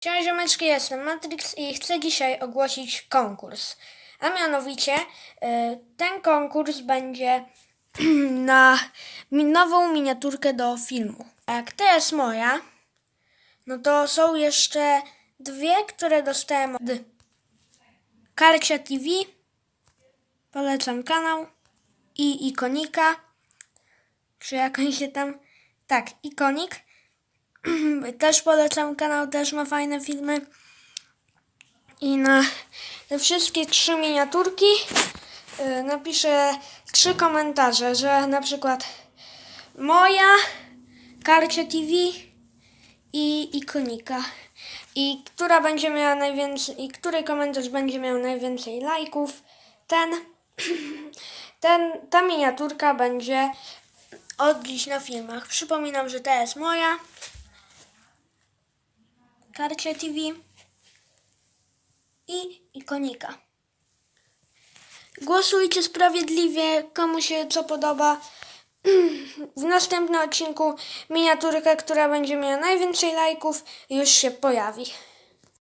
Cześć ziomeczki, jestem Matrix i chcę dzisiaj ogłosić konkurs. A mianowicie y, ten konkurs będzie na nową miniaturkę do filmu. Jak to jest moja, no to są jeszcze dwie, które dostałem od Kalksia TV. Polecam kanał. I Ikonika. Czy jak on się tam... Tak, Ikonik. Też polecam kanał, też ma fajne filmy. I na te wszystkie trzy miniaturki y, napiszę trzy komentarze, że na przykład moja, Karcie TV i Ikonika. I która będzie miała najwięcej, i który komentarz będzie miał najwięcej lajków, ten, ten, ta miniaturka będzie od dziś na filmach. Przypominam, że ta jest moja. Karcie TV i ikonika. Głosujcie sprawiedliwie, komu się co podoba. W następnym odcinku miniaturka, która będzie miała najwięcej lajków, już się pojawi.